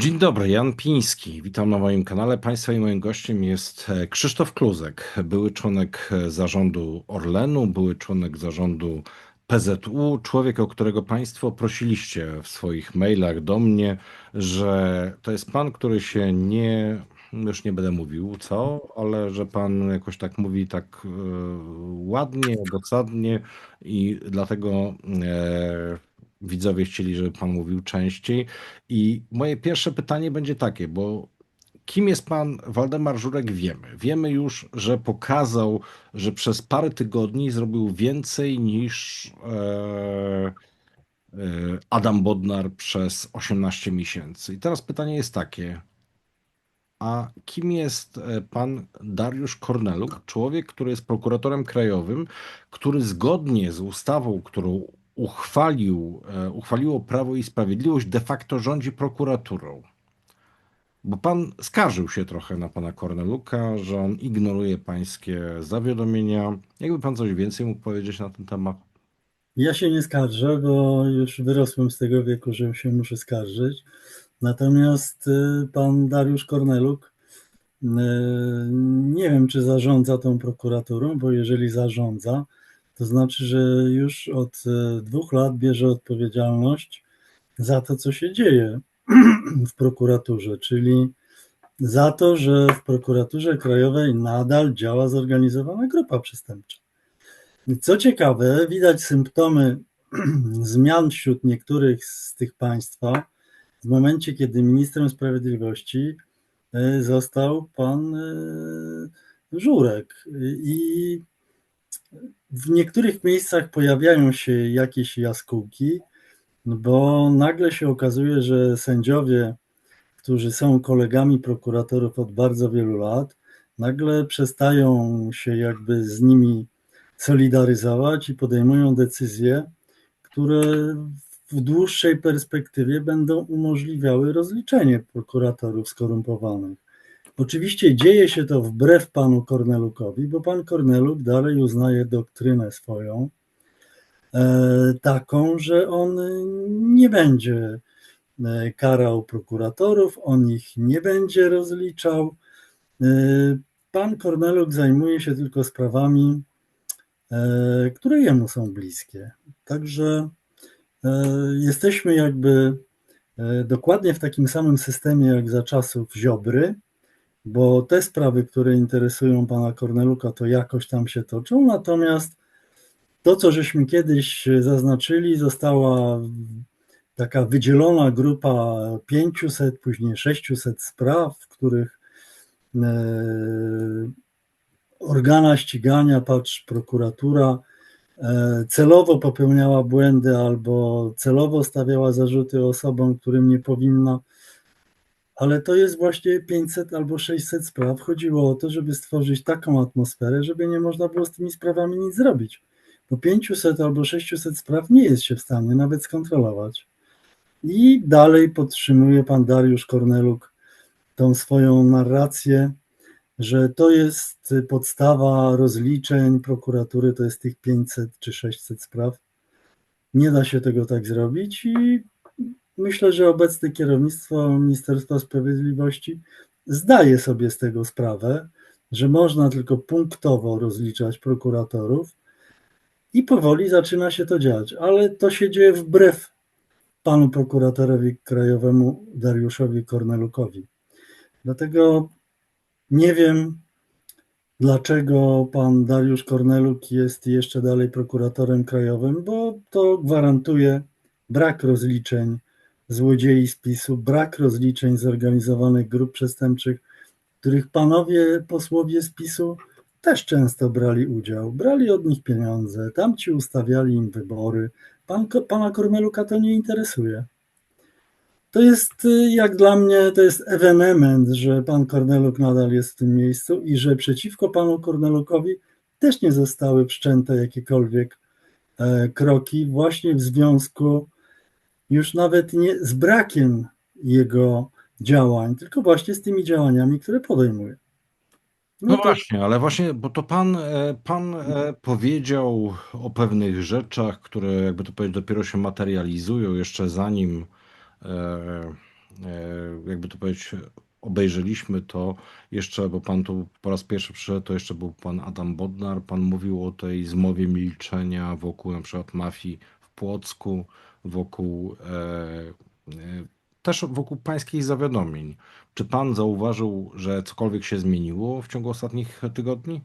Dzień dobry, Jan Piński. Witam na moim kanale. Państwa i moim gościem jest e, Krzysztof Kluzek, były członek e, zarządu Orlenu, były członek zarządu PZU, człowiek, o którego Państwo prosiliście w swoich mailach do mnie, że to jest pan, który się nie, już nie będę mówił co, ale że pan jakoś tak mówi tak e, ładnie, dosadnie i dlatego widzowie chcieli, żeby pan mówił częściej. I moje pierwsze pytanie będzie takie, bo kim jest pan Waldemar Żurek wiemy. Wiemy już, że pokazał, że przez parę tygodni zrobił więcej niż e, e, Adam Bodnar przez 18 miesięcy. I teraz pytanie jest takie. A kim jest e, pan Dariusz Korneluk, człowiek, który jest prokuratorem krajowym, który zgodnie z ustawą, którą uchwalił, e, uchwaliło Prawo i Sprawiedliwość, de facto rządzi prokuraturą. Bo pan skarżył się trochę na pana Korneluka, że on ignoruje pańskie zawiadomienia. Jakby pan coś więcej mógł powiedzieć na ten temat? Ja się nie skarżę, bo już wyrosłem z tego wieku, że się muszę skarżyć. Natomiast y, pan Dariusz Korneluk, y, nie wiem, czy zarządza tą prokuraturą, bo jeżeli zarządza, to znaczy, że już od y, dwóch lat bierze odpowiedzialność za to, co się dzieje w prokuraturze, czyli za to, że w prokuraturze krajowej nadal działa zorganizowana grupa przestępcza. Co ciekawe, widać symptomy zmian wśród niektórych z tych państwa w momencie, kiedy ministrem sprawiedliwości e, został pan e, Żurek. I w niektórych miejscach pojawiają się jakieś jaskółki, bo nagle się okazuje, że sędziowie, którzy są kolegami prokuratorów od bardzo wielu lat, nagle przestają się jakby z nimi solidaryzować i podejmują decyzje, które w dłuższej perspektywie będą umożliwiały rozliczenie prokuratorów skorumpowanych. Oczywiście dzieje się to wbrew panu Kornelukowi, bo pan Korneluk dalej uznaje doktrynę swoją, e, taką, że on nie będzie e, karał prokuratorów, on ich nie będzie rozliczał. E, pan Korneluk zajmuje się tylko sprawami, które jemu są bliskie. Także jesteśmy jakby dokładnie w takim samym systemie jak za czasów Ziobry, bo te sprawy, które interesują pana Korneluka, to jakoś tam się toczą, natomiast to, co żeśmy kiedyś zaznaczyli, została taka wydzielona grupa 500, później 600 spraw, w których e, organa ścigania, patrz prokuratura, e, celowo popełniała błędy albo celowo stawiała zarzuty osobom, którym nie powinna ale to jest właśnie 500 albo 600 spraw. Chodziło o to, żeby stworzyć taką atmosferę, żeby nie można było z tymi sprawami nic zrobić. Bo 500 albo 600 spraw nie jest się w stanie nawet skontrolować. I dalej podtrzymuje pan Dariusz Korneluk tą swoją narrację, że to jest podstawa rozliczeń prokuratury, to jest tych 500 czy 600 spraw. Nie da się tego tak zrobić i Myślę, że obecne kierownictwo Ministerstwa Sprawiedliwości zdaje sobie z tego sprawę, że można tylko punktowo rozliczać prokuratorów i powoli zaczyna się to dziać, ale to się dzieje wbrew panu prokuratorowi krajowemu Dariuszowi Kornelukowi. Dlatego nie wiem, dlaczego pan Dariusz Korneluk jest jeszcze dalej prokuratorem krajowym, bo to gwarantuje brak rozliczeń złodziei z PiSu, brak rozliczeń zorganizowanych grup przestępczych, w których panowie posłowie z PiSu też często brali udział, brali od nich pieniądze, tamci ustawiali im wybory. Pan, pana Korneluka to nie interesuje. To jest, y, jak dla mnie, to jest ewenement, że pan Korneluk nadal jest w tym miejscu i że przeciwko panu Kornelukowi też nie zostały wszczęte jakiekolwiek e, kroki właśnie w związku już nawet nie z brakiem jego działań, tylko właśnie z tymi działaniami, które podejmuje. No, no to... właśnie, ale właśnie, bo to pan, e, pan e, powiedział o pewnych rzeczach, które jakby to powiedzieć dopiero się materializują jeszcze zanim e, jakby to powiedzieć, obejrzeliśmy to jeszcze, bo pan tu po raz pierwszy przyszedł, to jeszcze był pan Adam Bodnar. Pan mówił o tej zmowie milczenia wokół na przykład mafii w Płocku, wokół e, e, też wokół pańskich zawiadomień. Czy pan zauważył, że cokolwiek się zmieniło w ciągu ostatnich tygodni?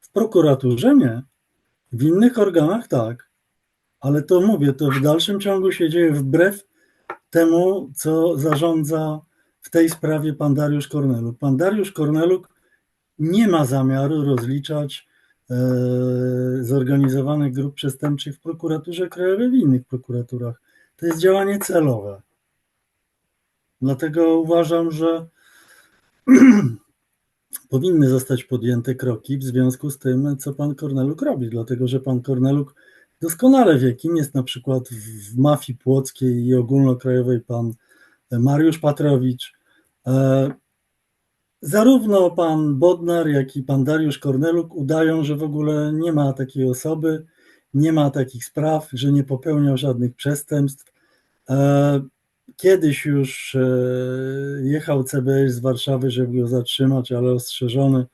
W prokuraturze nie. W innych organach tak. Ale to mówię, to w dalszym ciągu się dzieje wbrew temu, co zarządza w tej sprawie pan Dariusz Korneluk. Pan Dariusz Korneluk nie ma zamiaru rozliczać zorganizowanych grup przestępczych w prokuraturze krajowej, w innych prokuraturach. To jest działanie celowe. Dlatego uważam, że powinny zostać podjęte kroki w związku z tym, co pan Korneluk robi, dlatego że pan Korneluk doskonale wie, kim jest na przykład w mafii płockiej i ogólnokrajowej pan Mariusz Patrowicz. E, zarówno pan Bodnar, jak i pan Dariusz Korneluk udają, że w ogóle nie ma takiej osoby, nie ma takich spraw, że nie popełniał żadnych przestępstw. E, kiedyś już e, jechał CBS z Warszawy, żeby go zatrzymać, ale ostrzeżony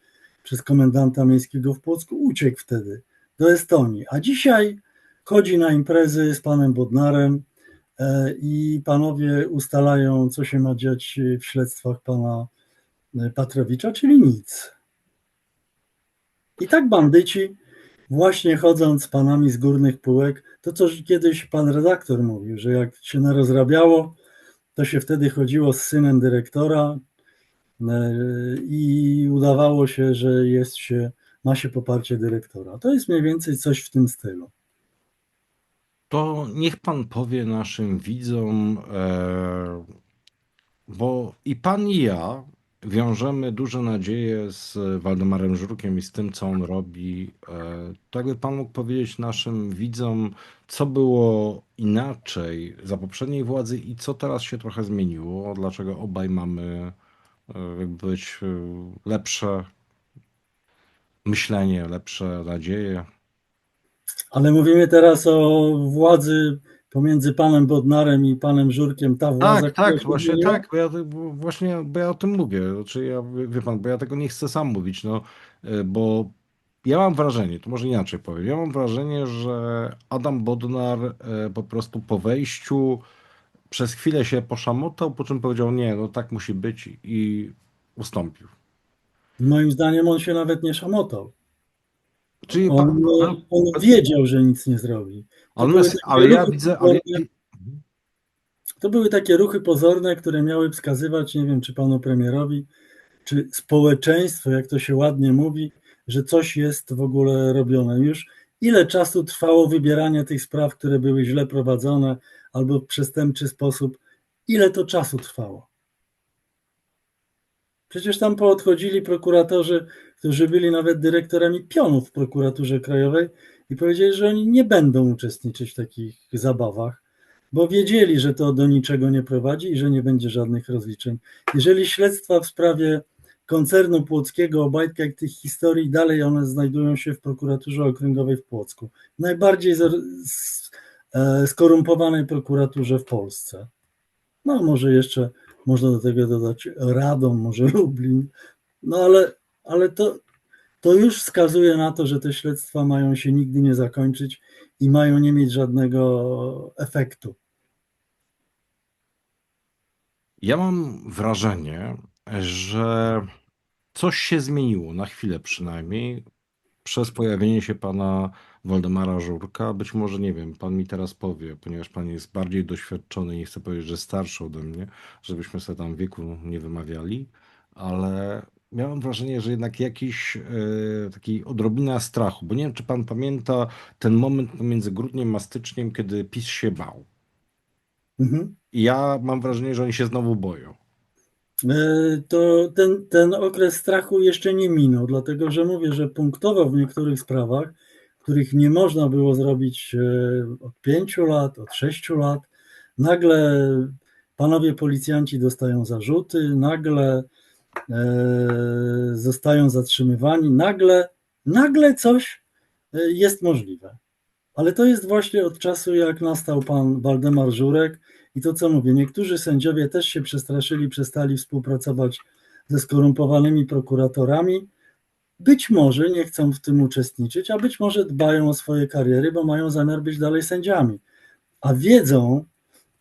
przez komendanta miejskiego w Płocku uciekł wtedy do Estonii. A dzisiaj chodzi na imprezy z panem Bodnarem i panowie ustalają, co się ma dziać w śledztwach pana Patrowicza, czyli nic. I tak bandyci, właśnie chodząc z panami z górnych półek, to co kiedyś pan redaktor mówił, że jak się narozrabiało, to się wtedy chodziło z synem dyrektora i udawało się, że jest się, ma się poparcie dyrektora. To jest mniej więcej coś w tym stylu. To niech pan powie naszym widzom, e, bo i pan i ja wiążemy duże nadzieje z Waldemarem Żurkiem i z tym, co on robi. E, to jakby pan mógł powiedzieć naszym widzom, co było inaczej za poprzedniej władzy i co teraz się trochę zmieniło, dlaczego obaj mamy e, jakby powiedzieć lepsze myślenie, lepsze nadzieje. Ale mówimy teraz o władzy pomiędzy panem Bodnarem i panem Żurkiem, ta władza. Tak, tak, właśnie zmieniła? tak, bo ja, bo właśnie, bo ja o tym mówię, znaczy ja, wie pan, bo ja tego nie chcę sam mówić, no, e, bo ja mam wrażenie, to może inaczej powiem, ja mam wrażenie, że Adam Bodnar e, po prostu po wejściu przez chwilę się poszamotał, po czym powiedział, nie, no tak musi być i ustąpił. Moim zdaniem on się nawet nie szamotał. Czyli on, pan, on wiedział, że nic nie zrobi. On ale ja widzę. Ale... To były takie ruchy pozorne, które miały wskazywać, nie wiem, czy panu premierowi, czy społeczeństwo, jak to się ładnie mówi, że coś jest w ogóle robione. Już ile czasu trwało wybieranie tych spraw, które były źle prowadzone albo w przestępczy sposób? Ile to czasu trwało? Przecież tam poodchodzili prokuratorzy, którzy byli nawet dyrektorami pionów w prokuraturze krajowej i powiedzieli, że oni nie będą uczestniczyć w takich zabawach, bo wiedzieli, że to do niczego nie prowadzi i że nie będzie żadnych rozliczeń. Jeżeli śledztwa w sprawie koncernu płockiego, Obajtka, jak tych historii, dalej one znajdują się w prokuraturze okręgowej w Płocku, najbardziej e, skorumpowanej prokuraturze w Polsce. No może jeszcze można do tego dodać Radom, może Lublin, no ale, ale to, to już wskazuje na to, że te śledztwa mają się nigdy nie zakończyć i mają nie mieć żadnego efektu. Ja mam wrażenie, że coś się zmieniło, na chwilę przynajmniej, przez pojawienie się pana Waldemara Żurka. Być może, nie wiem, pan mi teraz powie, ponieważ pan jest bardziej doświadczony, nie chcę powiedzieć, że starszy ode mnie, żebyśmy sobie tam wieku nie wymawiali, ale miałem wrażenie, że jednak jakiś e, taki odrobina strachu, bo nie wiem, czy pan pamięta ten moment pomiędzy grudniem a styczniem, kiedy PiS się bał. Mhm. I ja mam wrażenie, że oni się znowu boją. E, to ten, ten okres strachu jeszcze nie minął, dlatego że mówię, że punktowo w niektórych sprawach, których nie można było zrobić e, od pięciu lat, od sześciu lat, nagle panowie policjanci dostają zarzuty, nagle E, zostają zatrzymywani, nagle, nagle coś e, jest możliwe. Ale to jest właśnie od czasu, jak nastał pan Waldemar Żurek I to co mówię, niektórzy sędziowie też się przestraszyli, przestali współpracować ze skorumpowanymi prokuratorami. Być może nie chcą w tym uczestniczyć, a być może dbają o swoje kariery, bo mają zamiar być dalej sędziami. A wiedzą,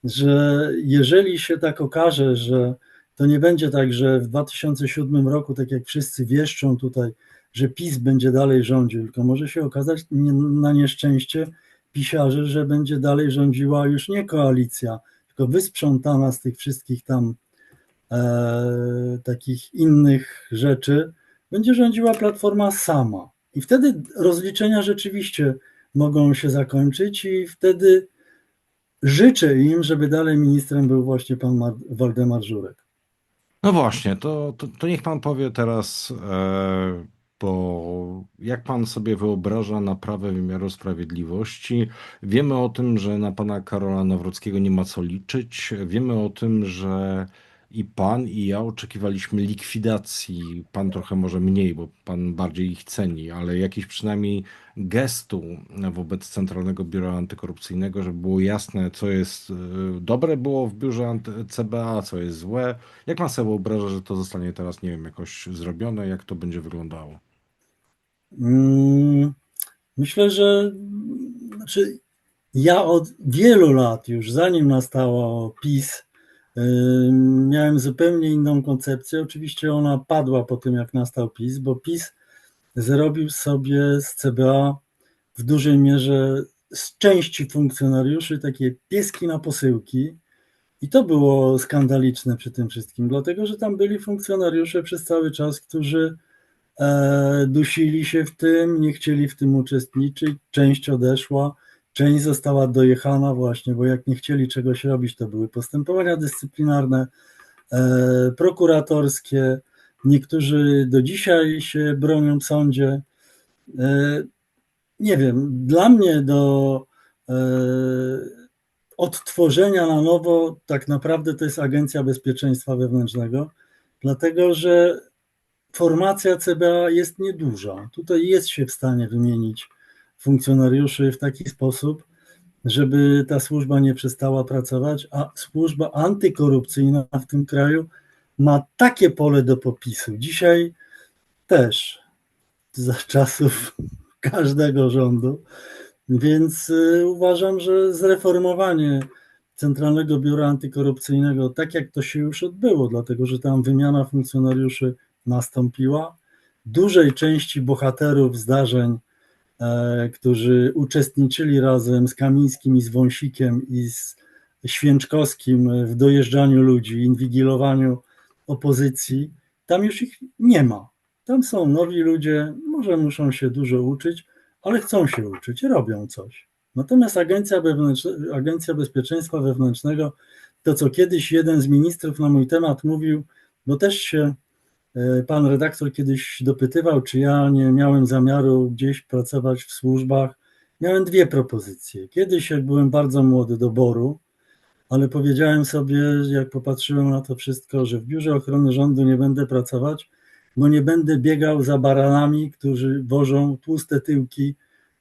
że jeżeli się tak okaże, że to nie będzie tak, że w 2007 roku, tak jak wszyscy wieszczą tutaj, że PiS będzie dalej rządził, tylko może się okazać na nieszczęście pisiarzy, że będzie dalej rządziła już nie koalicja, tylko wysprzątana z tych wszystkich tam e, takich innych rzeczy, będzie rządziła Platforma sama. I wtedy rozliczenia rzeczywiście mogą się zakończyć i wtedy życzę im, żeby dalej ministrem był właśnie pan Mar- Waldemar Żurek. No właśnie, to, to, to niech pan powie teraz, e, bo jak pan sobie wyobraża naprawę wymiaru sprawiedliwości? Wiemy o tym, że na pana Karola Nawrockiego nie ma co liczyć. Wiemy o tym, że i pan, i ja oczekiwaliśmy likwidacji. Pan trochę może mniej, bo pan bardziej ich ceni, ale jakiś przynajmniej gestu wobec Centralnego Biura Antykorupcyjnego, żeby było jasne, co jest e, dobre było w biurze CBA, co jest złe. Jak pan sobie wyobraża, że to zostanie teraz, nie wiem, jakoś zrobione, jak to będzie wyglądało? Mm, Myślę, że znaczy ja od wielu lat już, zanim nastało PiS, miałem zupełnie inną koncepcję. Oczywiście ona padła po tym, jak nastał PiS, bo PiS zrobił sobie z CBA w dużej mierze z części funkcjonariuszy takie pieski na posyłki. I to było skandaliczne przy tym wszystkim, dlatego że tam byli funkcjonariusze przez cały czas, którzy e, dusili się w tym, nie chcieli w tym uczestniczyć. Część odeszła, część została dojechana, właśnie, bo jak nie chcieli czegoś robić, to były postępowania dyscyplinarne, e, prokuratorskie. Niektórzy do dzisiaj się bronią w sądzie. E, nie wiem, dla mnie do e, odtworzenia na nowo tak naprawdę to jest Agencja Bezpieczeństwa Wewnętrznego, dlatego że formacja CBA jest nieduża. Tutaj jest się w stanie wymienić funkcjonariuszy w taki sposób, żeby ta służba nie przestała pracować, a służba antykorupcyjna w tym kraju ma takie pole do popisu. Dzisiaj też za czasów każdego rządu. Więc y, uważam, że zreformowanie Centralnego Biura Antykorupcyjnego, tak jak to się już odbyło, dlatego że tam wymiana funkcjonariuszy nastąpiła, dużej części bohaterów zdarzeń, którzy uczestniczyli razem z Kamińskim i z Wąsikiem i z Święczkowskim w dojeżdżaniu ludzi, inwigilowaniu opozycji, tam już ich nie ma. Tam są nowi ludzie, może muszą się dużo uczyć, ale chcą się uczyć, robią coś. Natomiast Agencja, Wewnętrzne- Agencja Bezpieczeństwa Wewnętrznego, to co kiedyś jeden z ministrów na mój temat mówił, bo też się e, pan redaktor kiedyś dopytywał, czy ja nie miałem zamiaru gdzieś pracować w służbach. Miałem dwie propozycje. Kiedyś, jak byłem bardzo młody, do Boru, ale powiedziałem sobie, jak popatrzyłem na to wszystko, że w Biurze Ochrony Rządu nie będę pracować, bo nie będę biegał za baranami, którzy wożą tłuste tyłki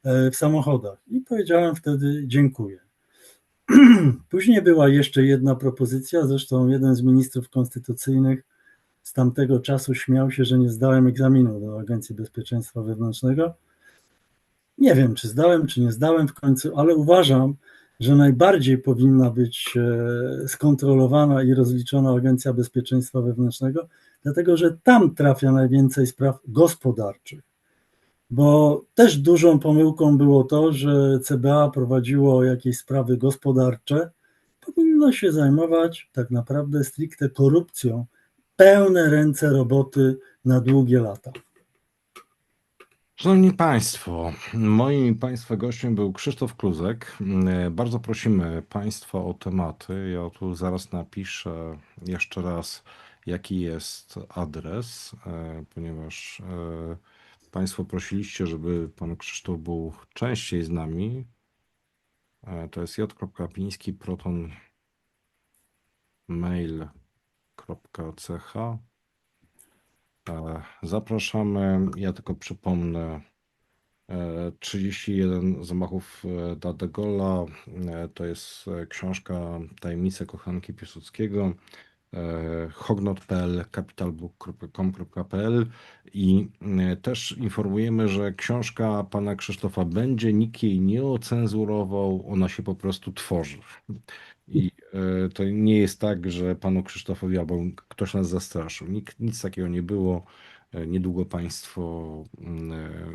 e, w samochodach. I powiedziałem wtedy dziękuję. Później była jeszcze jedna propozycja, zresztą jeden z ministrów konstytucyjnych z tamtego czasu śmiał się, że nie zdałem egzaminu do Agencji Bezpieczeństwa Wewnętrznego. Nie wiem, czy zdałem, czy nie zdałem w końcu, ale uważam, że najbardziej powinna być e, skontrolowana i rozliczona Agencja Bezpieczeństwa Wewnętrznego, dlatego że tam trafia najwięcej spraw gospodarczych. Bo też dużą pomyłką było to, że CBA prowadziło jakieś sprawy gospodarcze. Powinno się zajmować tak naprawdę stricte korupcją, pełne ręce roboty na długie lata. Szanowni Państwo, moim Państwa gościem był Krzysztof Kluzek. Bardzo prosimy Państwa o tematy. Ja tu zaraz napiszę jeszcze raz, jaki jest adres, e, ponieważ e, Państwo prosiliście, żeby Pan Krzysztof był częściej z nami. E, To jest j.piński proton mail.ch E, Zapraszamy. Ja tylko przypomnę E, 31 zamachów e, Gaulle'a e, to jest książka Tajemnice kochanki Piłsudskiego, hognot.pl, capitalbook.com.pl i e, też informujemy, że książka pana Krzysztofa będzie, nikt jej nie ocenzurował, ona się po prostu tworzy. I e, to nie jest tak, że panu Krzysztofowi albo ktoś nas zastraszył. Nikt, nic takiego nie było. E, Niedługo Państwo,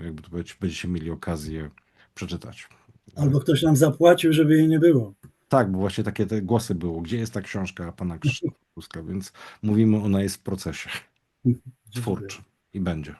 e, jakby to powiedzieć, będziecie mieli okazję przeczytać. Albo ktoś nam zapłacił, żeby jej nie było. Tak, bo właśnie takie te głosy było. Gdzie jest ta książka pana Krzysztofa Tuska? Więc mówimy, ona jest w procesie twórczym i będzie.